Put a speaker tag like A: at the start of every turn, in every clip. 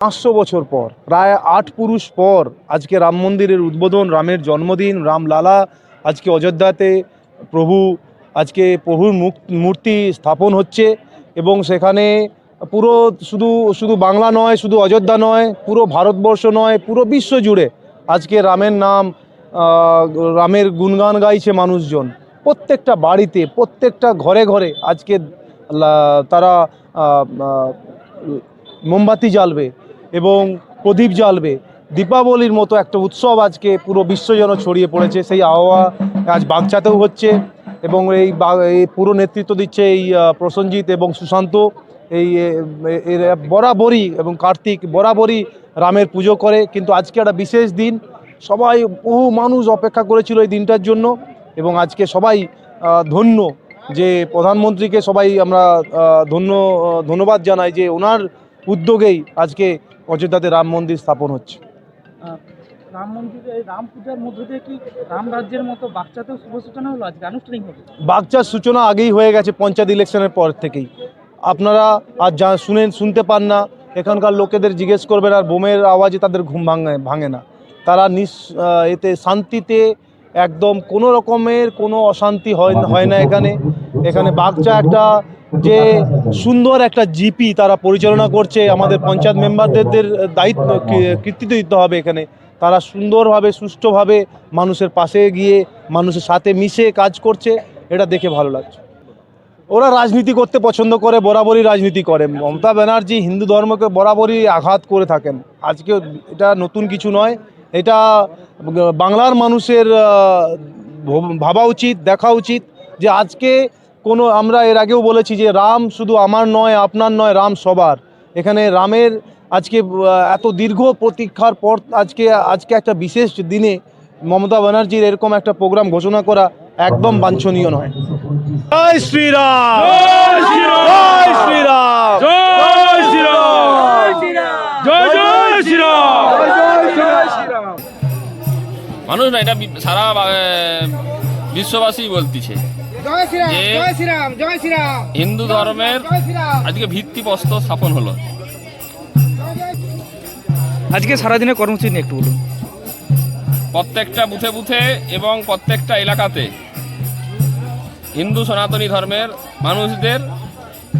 A: পাঁচশো বছর পর, প্রায় আট পুরুষ পর আজকে রাম মন্দিরের উদ্বোধন, রামের জন্মদিন রামলালা আজকে অযোধ্যাতে প্রভু, আজকে প্রভুর মূর্তি স্থাপন হচ্ছে এবং সেখানে পুরো শুধু শুধু বাংলা নয়, শুধু অযোধ্যা নয়, পুরো ভারতবর্ষ নয়, পুরো বিশ্ব জুড়ে আজকে রামের নাম রামের গুণগান গাইছে মানুষজন। প্রত্যেকটা বাড়িতে, প্রত্যেকটা ঘরে ঘরে আজকে তারা মোমবাতি জ্বালবে। এবং প্রদীপ জ্বালবে। দীপাবলির মতো একটা উৎসব আজকে পুরো বিশ্ব যেন ছড়িয়ে পড়েছে সেই আবহাওয়া আজ বাগচাতেও হচ্ছে এবং এই পুরো নেতৃত্ব দিচ্ছে এই আহ, প্রসেনজিৎ এবং সুশান্ত। এই বরাবরই এবং কার্তিক বরাবরই রামের পুজো করে কিন্তু আজকে একটা বিশেষ দিন। সবাই বহু মানুষ অপেক্ষা করেছিল এই দিনটার জন্য এবং আজকে সবাই ধন্য যে প্রধানমন্ত্রীকে সবাই আমরা ধন্য ধন্যবাদ জানাই যে ওনার উদ্যোগেই আজকে অযোধ্যাতে রাম মন্দির স্থাপন হচ্ছে।
B: রাম মন্দিরে রাম পূজার মধ্য দিয়ে কি রাম রাজ্যের মতো বাচ্চাতেও শুভ সূচনা হলো আজকে আনুষ্ঠানিকভাবে
A: বাগচার সূচনা আগেই হয়ে গেছে পঞ্চায়েত ইলেকশনের পর থেকেই। আপনারা আর যা শুনেন শুনতে পান না এখানকার লোকেদের জিজ্ঞেস করবেন আর বোমের আওয়াজে তাদের ঘুম ভাঙে ভাঙে না। তারা নিস এতে শান্তিতে একদম কোনো রকমের কোনো অশান্তি হয় হয় না এখানে। এখানে বাগচা একটা যে সুন্দর একটা জিপি তারা পরিচালনা করছে, আমাদের পঞ্চায়েত মেম্বারদের দায়িত্ব, কৃতিত্ব দিতে হবে এখানে। তারা সুন্দরভাবে, সুষ্ঠুভাবে মানুষের পাশে গিয়ে, মানুষের সাথে মিশে কাজ করছে, এটা দেখে ভালো লাগছে। ওরা রাজনীতি করতে পছন্দ করে, বরাবরই রাজনীতি করে। মমতা ব্যানার্জি হিন্দু ধর্মকে বরাবরই আঘাত করে থাকেন। আজকে এটা নতুন কিছু নয়, এটা বাংলার মানুষের ভাবা উচিত, দেখা উচিত যে আজকে কোনো আমরা এর আগেও বলেছি যে রাম শুধু আমার নয় আপনার নয় রাম সবার। এখানে রামের আজকে এত দীর্ঘ প্রতীক্ষার পর আজকে আজকে একটা বিশেষ দিনে মমতা ব্যানার্জির এরকম একটা প্রোগ্রাম ঘোষণা করা একদম বাঞ্ছনীয় নয়। জয় শ্রীরাম! জয় শ্রীরাম!
C: জয় শ্রীরাম! জয় জয় শ্রীরাম! মানুষ না এটা সারা বিশ্ববাসী বলতিছে। যে- হিন্দু ধর্মের আজকে ভিত্তিপ্রস্তর স্থাপন হলো।
B: আজকে সারাদিনের কর্মসূচি নিয়ে একটু বলুন।
C: প্রত্যেকটা বুথে বুথে এবং প্রত্যেকটা এলাকাতে হিন্দু সনাতনী ধর্মের মানুষদের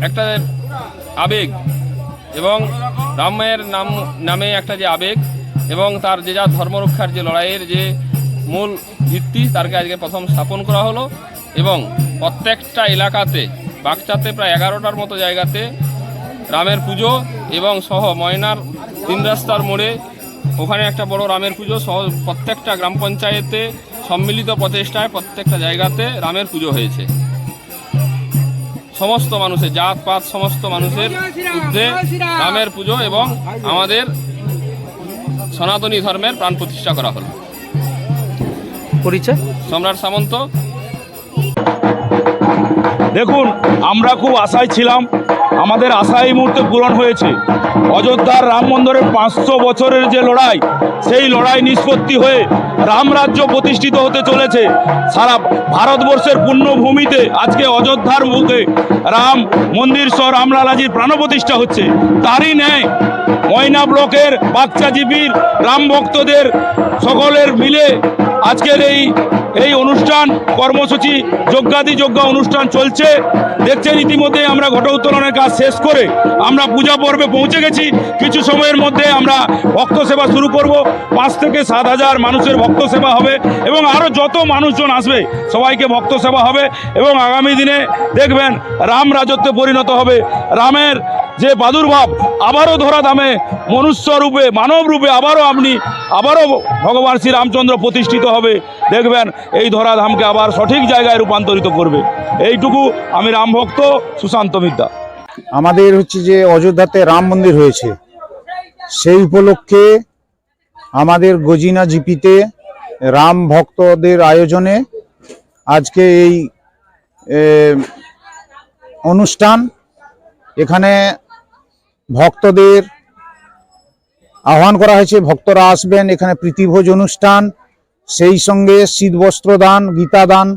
C: একটা আবেগ এবং রামের নাম নামে একটা যে আবেগ এবং তার যে যা ধর্মরক্ষার যে লড়াইয়ের যে মূল ভিত্তি তারকে আজকে প্রথম স্থাপন করা হলো এবং প্রত্যেকটা এলাকাতে বাগচাতে প্রায় এগারোটার মতো জায়গাতে রামের পুজো এবং সহ ময়নার তিন রাস্তার মোড়ে ওখানে একটা বড় রামের পুজো সহ প্রত্যেকটা গ্রাম পঞ্চায়েতে সম্মিলিত প্রচেষ্টায় প্রত্যেকটা জায়গাতে রামের পুজো হয়েছে। সমস্ত মানুষের জাত পাত সমস্ত মানুষের মধ্যে রামের পুজো এবং আমাদের সনাতনী ধর্মের প্রাণ প্রতিষ্ঠা করা হলো।
B: পরিচয়?
C: সম্রাট সামন্ত।
D: দেখুন, আমরা খুব আশায় ছিলাম, আমাদের আশা এই মুহূর্তে পূরণ হয়েছে। অযোধ্যার রাম মন্দিরের পাঁচশো বছরের যে লড়াই, সেই লড়াই নিষ্পত্তি হয়ে রাম রাজ্য প্রতিষ্ঠিত হতে চলেছে। সারা ভারতবর্ষের পুণ্যভূমিতে আজকে অযোধ্যার মুখে রাম মন্দির সহ রামলালাজির প্রাণ প্রতিষ্ঠা হচ্ছে। তারই ন্যায় ময়না ব্লকের বাচ্চাজীবীর রাম ভক্তদের সকলের মিলে আজকের এই এই অনুষ্ঠান কর্মসূচি যজ্ঞ অনুষ্ঠান চলছে। দেখছেন ইতিমধ্যে আমরা ঘট উত্তোলনের কাজ শেষ করে আমরা পূজা পর্বে পৌঁছে গেছি। কিছু সময়ের মধ্যে আমরা ভক্ত সেবা শুরু করব। পাঁচ থেকে সাত হাজার মানুষের ভক্ত সেবা হবে এবং আরও যত মানুষজন আসবে সবাইকে ভক্ত সেবা হবে এবং আগামী দিনে দেখবেন রাম রাজত্বে পরিণত হবে। রামের যে প্রাদুর্ভাব আবারও ধরা দামে মনুষ্য রূপে, মানব রূপে আবারও আপনি, আবারও ভগবান শ্রী রামচন্দ্র প্রতিষ্ঠিত হবে। দেখবেন এই ধরাধামকে আবার সঠিক জায়গায় রূপান্তরিত করবে। এইটুকু আমি রামভক্ত সুশান্ত মিদ্যা
E: আমাদের হচ্ছে যে অযোধ্যাতে রাম মন্দির হয়েছে, সেই উপলক্ষে আমাদের গজিনা জিপিতে রাম ভক্তদের আয়োজনে আজকে এই অনুষ্ঠান, এখানে ভক্তদের আহ্বান করা হয়েছে, ভক্তরা আসবেন, এখানে প্রীতিভোজ অনুষ্ঠান, সেই সঙ্গে শীতবস্ত্র দান, গীতা দান,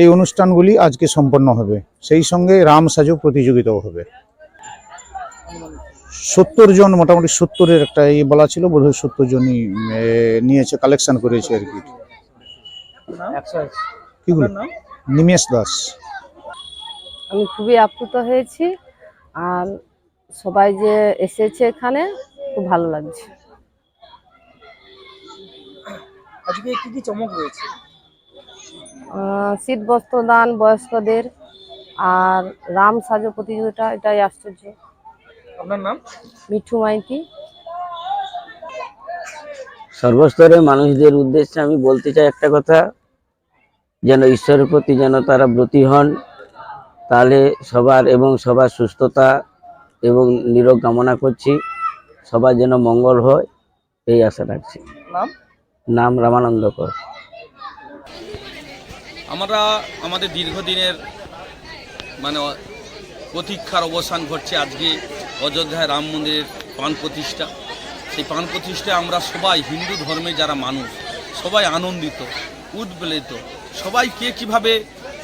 E: এই অনুষ্ঠানগুলি আজকে সম্পন্ন হবে। সেই সঙ্গে রাম সাজু প্রতিযোগিতাও হবে। সত্তর জন মোটামুটি সত্তরের একটা ইয়ে বলা ছিল বোধহয় সত্তর জনই নিয়েছে কালেকশন করেছে আর কি। কিগুলো?
B: নাম?
E: নিমেষ দাস।
F: আমি খুবই আপ্লুত হয়েছি আর সবাই যে এসেছে এখানে খুব ভালো লাগছে।
B: আজকে কি কি চমক রয়েছে?
F: আহ, শীত বস্ত্র দান বয়স্কদের আর রাম সাজো প্রতিযোগিতা এটাই আশ্চর্য।
B: আপনার নাম?
F: মিঠু মাইতি।
G: সর্বস্তরের মানুষদের উদ্দেশ্যে আমি বলতে চাই একটা কথা যেন ঈশ্বরের প্রতি যেন তারা ব্রতী হন তাহলে সবার এবং সবার সুস্থতা এবং নিরোগ কামনা করছি সবার যেন মঙ্গল হয় এই আশা রাখছি।
B: নাম?
G: নাম রামানন্দ কর।
H: আমরা আমাদের দীর্ঘদিনের মানে প্রতীক্ষার অবসান ঘটছে আজকে অযোধ্যায় রাম মন্দিরের প্রাণ প্রতিষ্ঠা। সেই প্রাণ প্রতিষ্ঠায় আমরা সবাই হিন্দু ধর্মে যারা মানুষ, সবাই আনন্দিত, উদ্বেলিত, সবাই কে কীভাবে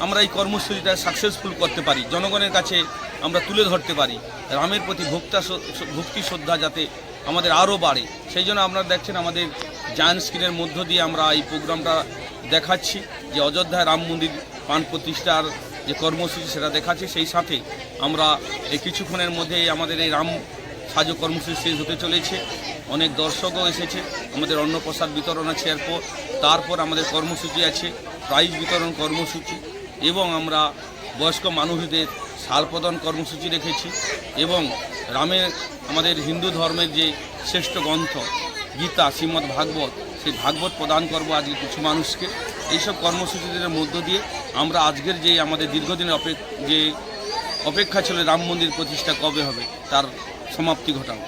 H: আমরা এই কর্মসূচিটা সাকসেসফুল করতে পারি, জনগণের কাছে আমরা তুলে ধরতে পারি, রামের প্রতি ভক্তা ভক্তি শ্রদ্ধা যাতে আমাদের আরও বাড়ে। সেই জন্য আপনারা দেখছেন আমাদের জায়ান্ট স্ক্রিনের মধ্য দিয়ে আমরা এই প্রোগ্রামটা দেখাচ্ছি যে অযোধ্যায় রাম মন্দির প্রাণ প্রতিষ্ঠার যে কর্মসূচি সেটা দেখাচ্ছি, সেই সাথে আমরা এই কিছুক্ষণের মধ্যেই আমাদের এই রাম সাজু কর্মসূচি শেষ হতে চলেছে। অনেক দর্শকও এসেছে, আমাদের অন্নপ্রসাদ বিতরণ আছে এরপর, তারপর আমাদের কর্মসূচি আছে, প্রাইজ বিতরণ কর্মসূচি এবং আমরা বয়স্ক মানুষদের সাল প্রদান কর্মসূচি রেখেছি এবং রামের, আমাদের হিন্দু ধর্মের যে শ্রেষ্ঠ গ্রন্থ, গীতা, শ্রীমদ্ ভাগবত সেই ভাগবত প্রদান করব আজকে কিছু মানুষকে। এইসব কর্মসূচিদের মধ্য দিয়ে আমরা আজকের যে আমাদের দীর্ঘদিনের অপেক্ষা যে অপেক্ষা ছিল রাম মন্দির প্রতিষ্ঠা কবে হবে, তার সমাপ্তি ঘটাবো।